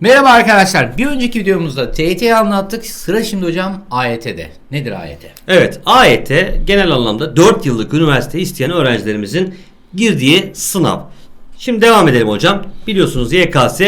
Merhaba arkadaşlar. Bir önceki videomuzda TYT'yi anlattık. Sıra şimdi hocam AYT'de. Nedir AYT? Evet, AYT genel anlamda 4 yıllık üniversite isteyen öğrencilerimizin girdiği sınav. Şimdi devam edelim hocam. Biliyorsunuz YKS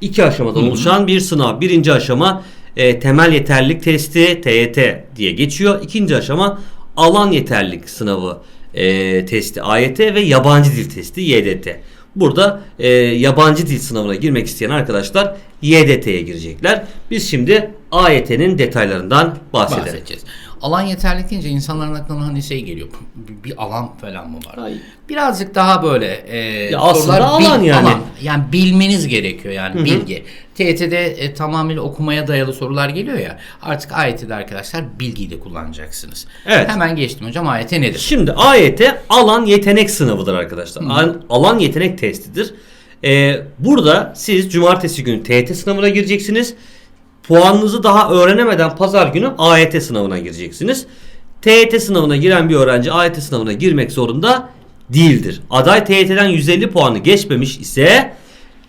iki aşamadan oluşan bir sınav. Birinci aşama e, temel yeterlilik testi TYT diye geçiyor. İkinci aşama alan yeterlilik sınavı e, testi AYT ve yabancı dil testi YDT. Burada e, yabancı dil sınavına girmek isteyen arkadaşlar YDT'ye girecekler. Biz şimdi AYT'nin detaylarından. Bahsedeceğiz. Alan yeterlik deyince insanların aklına hani şey geliyor. Bir, bir alan falan mı var? Ay. Birazcık daha böyle e, Ya aslında sorular alan yani. Ama yani bilmeniz gerekiyor yani bilgi. TYT'de e, tamamıyla okumaya dayalı sorular geliyor ya. Artık AYT'de arkadaşlar bilgiyi de kullanacaksınız. Evet. Hemen geçtim hocam AYT nedir? Şimdi AYT alan yetenek sınavıdır arkadaşlar. Alan- Alan yetenek testidir. Ee, burada siz cumartesi günü TYT sınavına gireceksiniz. Puanınızı daha öğrenemeden pazar günü AYT sınavına gireceksiniz. TYT sınavına giren bir öğrenci AYT sınavına girmek zorunda değildir. Aday TYT'den 150 puanı geçmemiş ise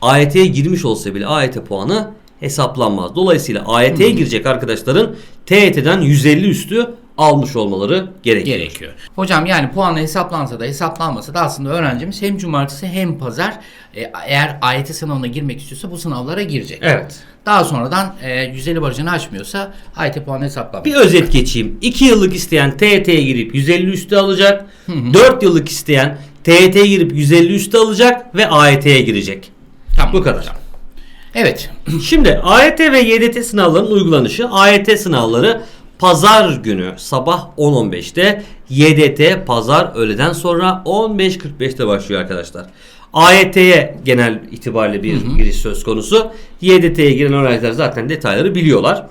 AYT'ye girmiş olsa bile AYT puanı hesaplanmaz. Dolayısıyla AYT'ye girecek arkadaşların TYT'den 150 üstü almış olmaları gerekiyor. gerekiyor. Hocam yani puanla hesaplansa da hesaplanmasa da aslında öğrencimiz hem cumartesi hem pazar e, eğer AYT sınavına girmek istiyorsa bu sınavlara girecek. Evet. Daha sonradan e, 150 barajını aşmıyorsa AYT puanı hesaplanmıyor. Bir özet geçeyim. 2 yıllık isteyen TYT'ye girip 150 üstü alacak. 4 yıllık isteyen TYT'ye girip 150 üstü alacak ve AYT'ye girecek. Tamam Bu kadar. hocam. Evet. Şimdi AYT ve YDT sınavlarının uygulanışı AYT sınavları pazar günü sabah 10.15'te YDT pazar öğleden sonra 15.45'te başlıyor arkadaşlar. AYT'ye genel itibariyle bir giriş söz konusu. YDT'ye giren öğrenciler zaten detayları biliyorlar.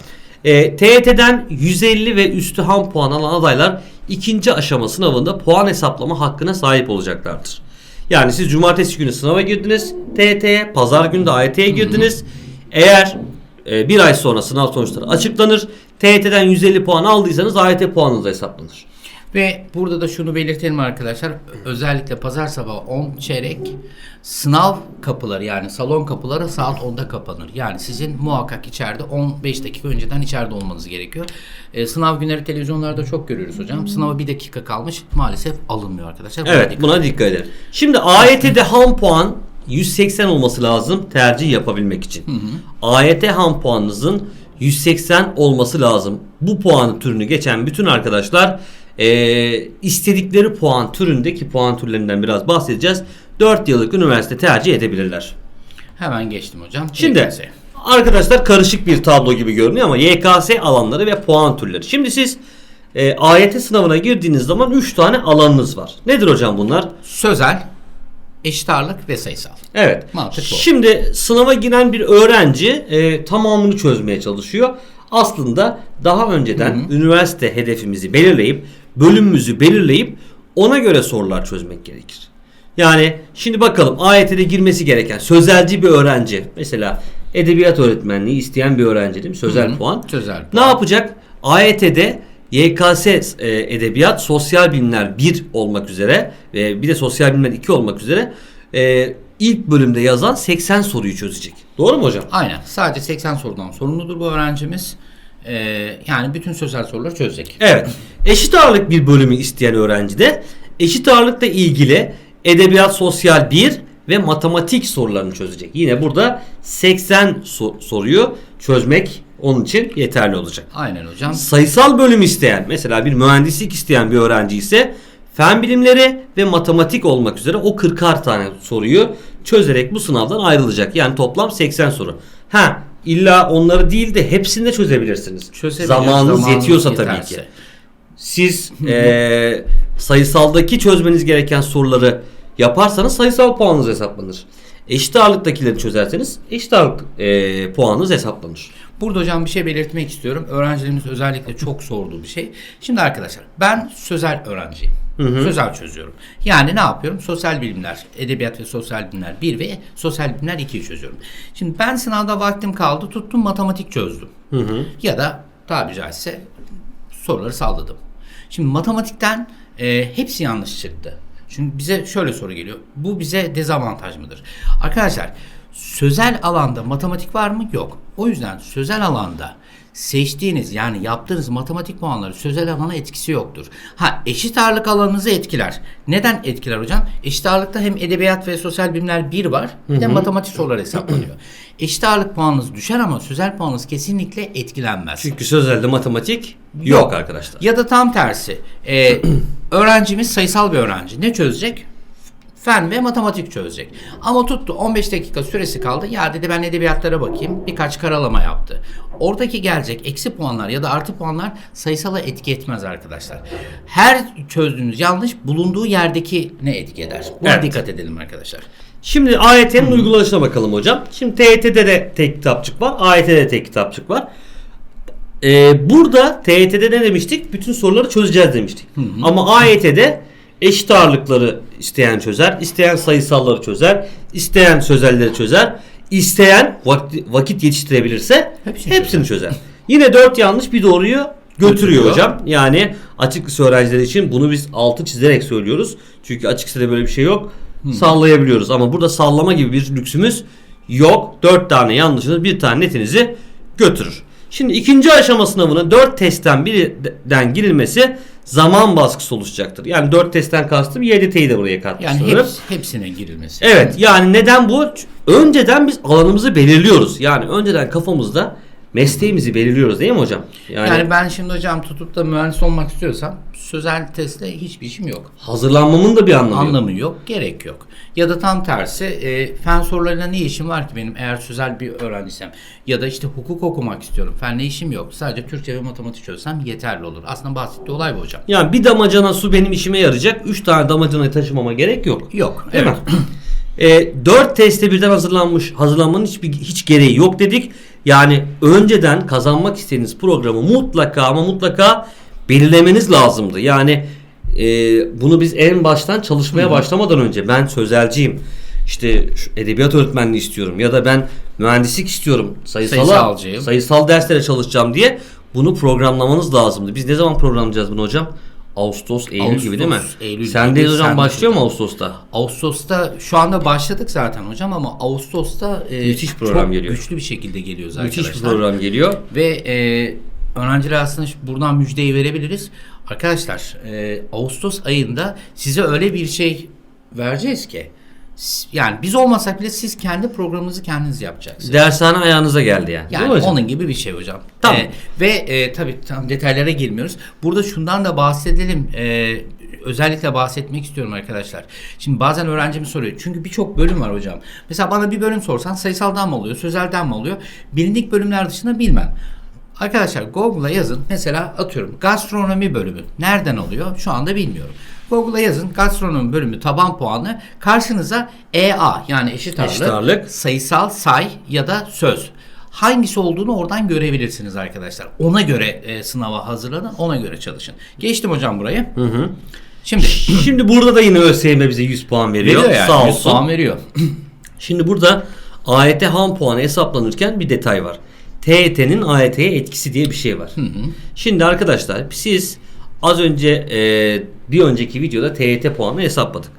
E, TYT'den 150 ve üstü ham puan alan adaylar ikinci aşama sınavında puan hesaplama hakkına sahip olacaklardır. Yani siz cumartesi günü sınava girdiniz TYT'ye, pazar günü de AYT'ye girdiniz. Eğer e, bir ay sonra sınav sonuçları açıklanır. TYT'den 150 puan aldıysanız AYT puanınız da hesaplanır. Ve burada da şunu belirtelim arkadaşlar. Özellikle pazar sabahı 10 çeyrek sınav kapıları yani salon kapıları saat 10'da kapanır. Yani sizin muhakkak içeride 15 dakika önceden içeride olmanız gerekiyor. Ee, sınav günleri televizyonlarda çok görüyoruz hocam. Sınava bir dakika kalmış maalesef alınmıyor arkadaşlar. Buna Evet dikkat buna dikkat edin. Şimdi AYT'de ham puan 180 olması lazım tercih yapabilmek için. AYT ham puanınızın 180 olması lazım. Bu puan türünü geçen bütün arkadaşlar eee, istedikleri puan türündeki puan türlerinden biraz bahsedeceğiz. 4 yıllık üniversite tercih edebilirler. Hemen geçtim hocam. Şimdi YKS. arkadaşlar karışık bir tablo gibi görünüyor ama YKS alanları ve puan türleri. Şimdi siz e, AYT sınavına girdiğiniz zaman 3 tane alanınız var. Nedir hocam bunlar? sözel, eşit ağırlık ve sayısal. Evet. Mantık bu. Şimdi sınava giren bir öğrenci e, tamamını çözmeye çalışıyor. Aslında daha önceden üniversite hedefimizi belirleyip bölümümüzü belirleyip ona göre sorular çözmek gerekir. Yani şimdi bakalım AYT'de girmesi gereken sözelci bir öğrenci mesela edebiyat öğretmenliği isteyen bir öğrenci değil mi? Sözel puan. Sözel Ne puan. yapacak? AYT'de YKS e, edebiyat, sosyal bilimler 1 olmak üzere ve bir de sosyal bilimler 2 olmak üzere e, ilk bölümde yazan 80 soruyu çözecek. Doğru mu hocam? Aynen. Sadece 80 sorudan sorumludur bu öğrencimiz. Ee, yani bütün sözel soruları çözecek. Evet. Eşit ağırlık bir bölümü isteyen öğrenci de eşit ağırlıkla ilgili edebiyat, sosyal 1 ve matematik sorularını çözecek. Yine burada 80 so- soruyu çözmek onun için yeterli olacak. Aynen hocam. sayısal bölüm isteyen mesela bir mühendislik isteyen bir öğrenci ise fen bilimleri ve matematik olmak üzere o 40'ar tane soruyu çözerek bu sınavdan ayrılacak. Yani toplam 80 soru. Ha illa onları değil de hepsini de çözebilirsiniz. Çözebilir, Zamanınız zamanınız yetiyorsa tabii yeterse. ki. Siz eee, sayısaldaki çözmeniz gereken soruları yaparsanız sayısal puanınız hesaplanır. Eşit ağırlıktakileri çözerseniz eşit ağırlık eee, puanınız hesaplanır. Burada hocam bir şey belirtmek istiyorum. Öğrencilerimiz özellikle çok sorduğu bir şey. Şimdi arkadaşlar ben sözel öğrenciyim. Sözel çözüyorum. Yani ne yapıyorum? Sosyal bilimler, edebiyat ve sosyal bilimler 1 ve sosyal bilimler 2'yi çözüyorum. Şimdi ben sınavda vaktim kaldı tuttum matematik çözdüm. Ya da tabi caizse soruları salladım. Şimdi matematikten e, hepsi yanlış çıktı. Şimdi bize şöyle soru geliyor. Bu bize dezavantaj mıdır? Arkadaşlar Sözel alanda matematik var mı? Yok. O yüzden sözel alanda seçtiğiniz yani yaptığınız matematik puanları sözel alana etkisi yoktur. Ha eşit ağırlık alanınızı etkiler. Neden etkiler hocam? Eşit ağırlıkta hem edebiyat ve sosyal bilimler 1 var bir de matematik soruları hesaplanıyor. eşit ağırlık puanınız düşer ama sözel puanınız kesinlikle etkilenmez. Çünkü sözelde matematik yok, arkadaşlar. Ya da tam tersi. Ee, öğrencimiz sayısal bir öğrenci. Ne çözecek? Fen ve matematik çözecek. Ama tuttu 15 dakika süresi kaldı. Ya dedi ben edebiyatlara bakayım. Birkaç karalama yaptı. Oradaki gelecek eksi puanlar ya da artı puanlar sayısala etki etmez arkadaşlar. Her çözdüğünüz yanlış bulunduğu yerdeki ne etki eder? Buna Evet. dikkat edelim arkadaşlar. Şimdi AYT'nin uygulanışına bakalım hocam. Şimdi TYT'de de tek kitapçık var. AYT'de de tek kitapçık var. Ee, burada TYT'de ne demiştik? Bütün soruları çözeceğiz demiştik. Ama AYT'de eşit ağırlıkları isteyen çözer, isteyen sayısalları çözer, isteyen sözelleri çözer, isteyen vakit, yetiştirebilirse Hepsini hepsini, çözer. Yine 4 yanlış bir doğruyu götürüyor hocam. Yani açık lise öğrencileri için bunu biz altı çizerek söylüyoruz. Çünkü açık lisede böyle bir şey yok. Sallayabiliyoruz ama burada sallama gibi bir lüksümüz yok. 4 tane yanlışınız bir tane netinizi götürür. Şimdi ikinci aşama sınavına 4 testten birinden girilmesi zaman baskısı oluşacaktır. Yani 4 testten kastım YDT'yi de buraya katmış Yani sanırım. heps- hepsine girilmesi. Evet yani neden bu? Önceden biz alanımızı belirliyoruz. Yani önceden kafamızda mesleğimizi belirliyoruz değil mi hocam? Yani, ben şimdi hocam tutup da mühendis olmak istiyorsam sözel testle hiçbir işim yok. hazırlanmamın da bir anlamı, yok. Anlamı yok, gerek yok. Ya da tam tersi e, fen sorularıyla ne işim var ki benim eğer sözel bir öğrendiysem ya da işte hukuk okumak istiyorum. Fenle işim yok. Sadece Türkçe ve matematik çözsem yeterli olur. Aslında bahsettiği olay bu hocam. Yani bir damacana su benim işime yarayacak. 3 tane damacanayı taşımama gerek yok. Yok. Değil evet. mi? E, 4 teste birden hazırlanmış, hazırlanmanın hiçbir hiç gereği yok dedik. Yani önceden kazanmak istediğiniz programı mutlaka ama mutlaka belirlemeniz lazımdı. Yani e, bunu biz en baştan çalışmaya başlamadan önce ben sözelciyim. İşte şu edebiyat öğretmenliği istiyorum ya da ben mühendislik istiyorum. Sayısala, sayısal derslere çalışacağım diye bunu programlamanız lazımdı. Biz ne zaman programlayacağız bunu hocam? Ağustos, Eylül gibi değil mi? Ağustos, Eylül Sendeyiz gibi. hocam Sen- başlıyor mu Ağustos'ta? Ağustos'ta şu anda başladık zaten hocam ama Ağustos'ta e, Müthiş program çok geliyor. güçlü bir şekilde geliyoruz Müthiş arkadaşlar. bir program geliyor. Ve e, öğrencilere aslında buradan müjdeyi verebiliriz. Arkadaşlar e, Ağustos ayında size öyle bir şey vereceğiz ki yani biz olmasak bile siz kendi programınızı kendiniz yapacaksınız. Dershane ayağınıza geldi yani. Yani Değil mi onun gibi bir şey hocam. Tamam. Ee, ve e, tabii tam detaylara girmiyoruz. Burada şundan da bahsedelim. Ee, özellikle bahsetmek istiyorum arkadaşlar. Şimdi bazen öğrencim soruyor. Çünkü birçok bölüm var hocam. Mesela bana bir bölüm sorsan sayısaldan mı oluyor, sözelden mi oluyor? Bilindik bölümler dışında bilmem. Arkadaşlar Google'a yazın. Mesela atıyorum gastronomi bölümü. Nereden oluyor? Şu anda bilmiyorum. Google'a yazın gastronomi bölümü taban puanı. Karşınıza EA yani eşit ağırlık, Eşit ağırlık. sayısal say ya da söz. Hangisi olduğunu oradan görebilirsiniz arkadaşlar. Ona göre e, sınava hazırlanın, ona göre çalışın. Geçtim hocam burayı. Şimdi Şimdi burada da yine ÖSYM bize 100 puan veriyor. veriyor yani. Sağ 100 olsun. puan veriyor. Şimdi burada AYT ham puanı hesaplanırken bir detay var. TYT'nin AYT'ye etkisi diye bir şey var. Şimdi arkadaşlar siz az önce e, bir önceki videoda TYT puanı hesapladık.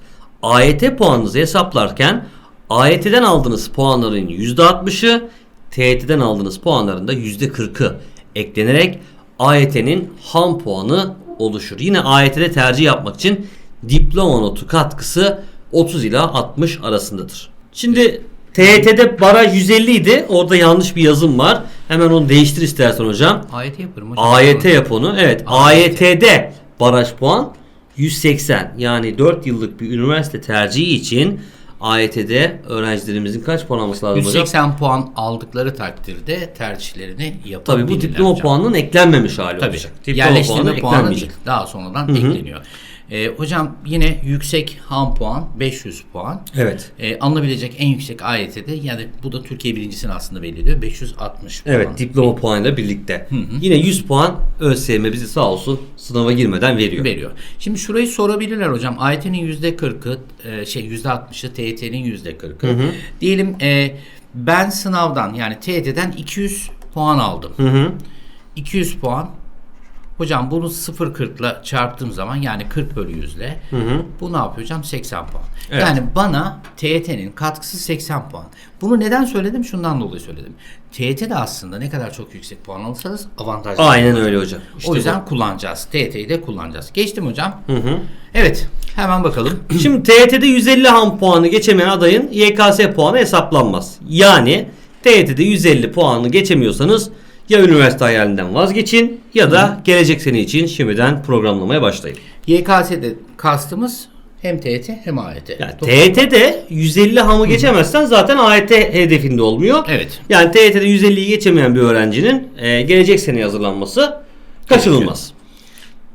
AYT puanınızı hesaplarken AYT'den aldığınız puanların %60'ı TYT'den aldığınız puanların da %40'ı eklenerek AYT'nin ham puanı oluşur. Yine AYT'de tercih yapmak için diploma notu katkısı 30 ila 60 arasındadır. Şimdi TYT'de baraj 150 idi. Orada yanlış bir yazım var. Hemen onu değiştir istersen hocam. AYT yaparım hocam. AYT yap onu. Evet. AYT. AYT'de baraj puan 180. Yani 4 yıllık bir üniversite tercihi için AYT'de öğrencilerimizin kaç puan alması lazım hocam? 180 puan aldıkları takdirde tercihlerini yapabilirler Tabii bu diploma hocam. puanının eklenmemiş hali Tabii. olacak. Diploma Yerleştirme puanı puanı değil. Daha sonradan ekleniyor. Ee, hocam yine yüksek ham puan 500 puan. Evet. Ee, alınabilecek en yüksek AYT'de yani bu da Türkiye birincisini aslında belirliyor. 560 puan. Evet diploma puanıyla birlikte. Yine 100 puan ÖSYM bizi sağ olsun sınava girmeden veriyor. veriyor. Şimdi şurayı sorabilirler hocam. AYT'nin yüzde 40'ı e, şey yüzde 60'ı TYT'nin yüzde 40'ı. Diyelim e, ben sınavdan yani TYT'den 200 puan aldım. Hı hı. 200 puan Hocam bunu 0.40 ile çarptığım zaman yani 40 bölü 100 ile bu ne yapıyor hocam? 80 puan. Evet. Yani bana TYT'nin katkısı 80 puan. Bunu neden söyledim? Şundan dolayı söyledim. TYT de aslında ne kadar çok yüksek puan alırsanız avantajlı. Aynen öyle hocam. İşte o yüzden bu. kullanacağız. TYT'yi de kullanacağız. Geçtim hocam. Evet. Hemen bakalım. Şimdi TYT'de 150 ham puanı geçemeyen adayın YKS puanı hesaplanmaz. Yani TYT'de 150 puanı geçemiyorsanız ya üniversite hayalinden vazgeçin ya da gelecek sene için şimdiden programlamaya başlayın. YKS'de kastımız hem TYT hem AYT. Yani. TYT'de 150 hamı geçemezsen zaten AYT hedefinde olmuyor. Evet. Yani TYT'de 150'yi geçemeyen bir öğrencinin e, gelecek sene hazırlanması kaçınılmaz.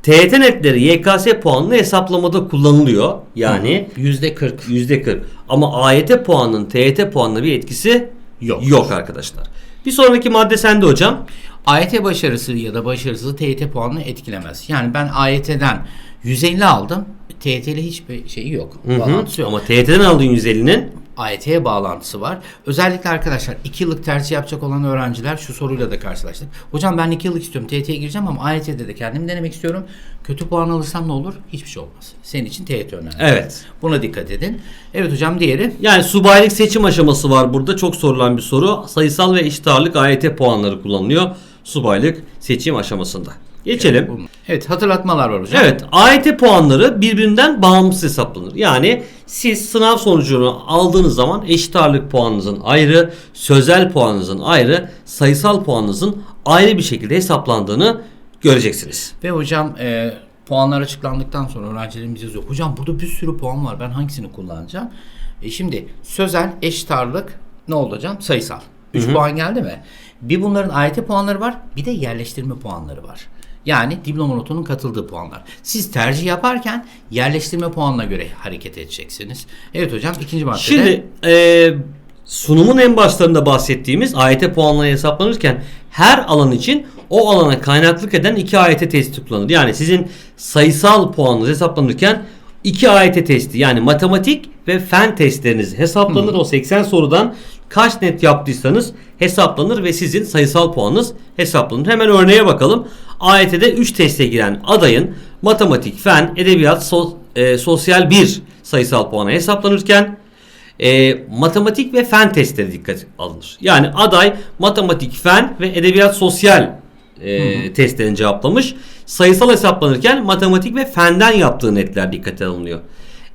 TYT netleri YKS puanını hesaplamada kullanılıyor. Yani Yüzde 40. %40. Ama AYT puanının TYT puanına bir etkisi Yok. yok arkadaşlar. Bir sonraki madde sende hocam. AYT başarısı ya da başarısızlığı TYT puanını etkilemez. Yani ben AYT'den 150 aldım. TYT ile hiçbir şeyi yok. Hı hı. Bağlantısı yok. Ama TYT'den aldığın 150'nin AYT'ye bağlantısı var. Özellikle arkadaşlar 2 yıllık tercih yapacak olan öğrenciler şu soruyla da karşılaştık. Hocam ben 2 yıllık istiyorum TYT'ye gireceğim ama AYT'de de kendimi denemek istiyorum. Kötü puan alırsam ne olur? Hiçbir şey olmaz. Senin için TYT önemli. evet. Buna dikkat edin. Evet hocam diğeri. Yani subaylık seçim aşaması var burada. Çok sorulan bir soru. Sayısal ve eşit ağırlık AYT puanları kullanılıyor. Subaylık seçim aşamasında. Geçelim. Evet hatırlatmalar var hocam. Evet, AYT puanları birbirinden bağımsız hesaplanır. Yani siz sınav sonucunu aldığınız zaman eşit ağırlık puanınızın ayrı, sözel puanınızın ayrı, sayısal puanınızın ayrı bir şekilde hesaplandığını göreceksiniz. Ve hocam e, puanlar açıklandıktan sonra öğrencilerimiz yazıyor. Hocam burada bir sürü puan var. Ben hangisini kullanacağım? E şimdi sözel, eşit ağırlık ne oldu hocam? Sayısal. 3 puan geldi mi? Bir bunların AYT puanları var. Bir de yerleştirme puanları var. Yani diploma notunun katıldığı puanlar. Siz tercih yaparken yerleştirme puanına göre hareket edeceksiniz. Evet hocam ikinci maddede. Şimdi e, sunumun en başlarında bahsettiğimiz AYT puanları hesaplanırken her alan için o alana kaynaklık eden iki AYT testi kullanılır. Yani sizin sayısal puanınız hesaplanırken iki AYT testi yani matematik ve fen testleriniz hesaplanır. O 80 sorudan kaç net yaptıysanız hesaplanır ve sizin sayısal puanınız hesaplanır. Hemen örneğe bakalım. AYT'de 3 teste giren adayın matematik, fen, edebiyat, so- e, sosyal 1 sayısal puanı hesaplanırken e, matematik ve fen testleri dikkat alınır. Yani aday matematik, fen ve edebiyat sosyal e, testlerini cevaplamış. Sayısal hesaplanırken matematik ve fenden yaptığı netler dikkate alınıyor.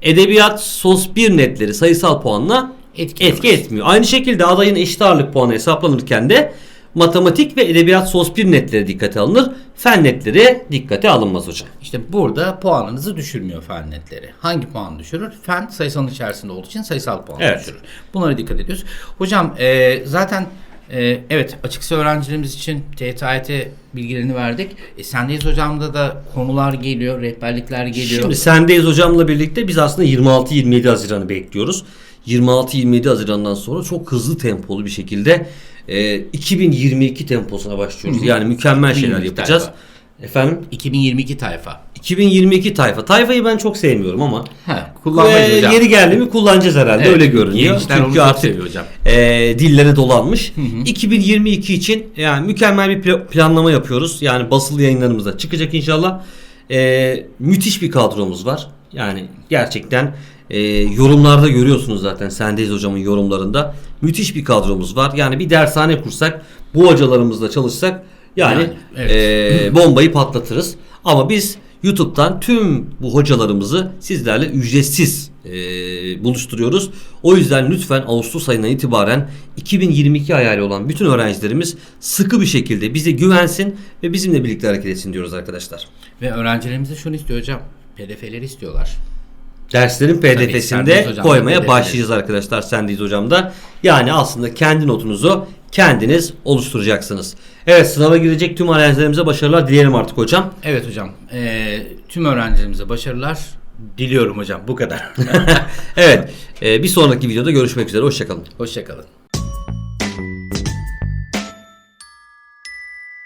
Edebiyat sos 1 netleri sayısal puanla Etki etki etmiyor. Aynı şekilde adayın eşit ağırlık puanı hesaplanırken de matematik ve edebiyat sos 1 netleri dikkate alınır. Fen netleri dikkate alınmaz hocam. İşte burada puanınızı düşürmüyor fen netleri. Hangi puan düşürür? Fen sayısalın içerisinde olduğu için sayısal puan Evet. düşürür. Bunlara dikkat ediyoruz. Hocam e, zaten e, evet açıkça öğrencilerimiz için TYT bilgilerini verdik. E, sendeyiz hocamda da konular geliyor, rehberlikler geliyor. Şimdi sendeyiz hocamla birlikte biz aslında 26-27 Haziran'ı bekliyoruz. 26-27 Haziran'dan sonra çok hızlı tempolu bir şekilde e, 2022 temposuna başlıyoruz. Yani mükemmel şeyler 2022 yapacağız. tayfa. Efendim 2022 tayfa. 2022 tayfa. Tayfayı ben çok sevmiyorum ama Ha, kullanmayız e, hocam. yeri geldi mi kullanacağız herhalde Evet, öyle görünüyor. Çünkü artık hocam. e, dillere dolanmış. 2022 için yani mükemmel bir pla- planlama yapıyoruz. Yani basılı yayınlarımızda çıkacak inşallah. E, müthiş bir kadromuz var. Yani gerçekten e, yorumlarda görüyorsunuz zaten Sendeyiz hocamın yorumlarında. Müthiş bir kadromuz var. Yani bir dershane kursak bu hocalarımızla çalışsak yani, Yani, evet. e, bombayı patlatırız. Ama biz YouTube'dan tüm bu hocalarımızı sizlerle ücretsiz e, buluşturuyoruz. O yüzden lütfen Ağustos ayından itibaren 2022 hayali olan bütün öğrencilerimiz sıkı bir şekilde bize güvensin ve bizimle birlikte hareket etsin diyoruz arkadaşlar. Ve öğrencilerimiz de şunu istiyor hocam. PDF'leri istiyorlar. Derslerin PDF'sinde koymaya PDF'leri. başlayacağız arkadaşlar Sendeyiz hocamda. Yani aslında kendi notunuzu kendiniz oluşturacaksınız. Evet sınava girecek tüm öğrencilerimize başarılar dileyelim artık hocam. Evet hocam. e, tüm öğrencilerimize başarılar diliyorum hocam. Bu kadar. evet e, bir sonraki videoda görüşmek üzere. Hoşçakalın. Hoşçakalın.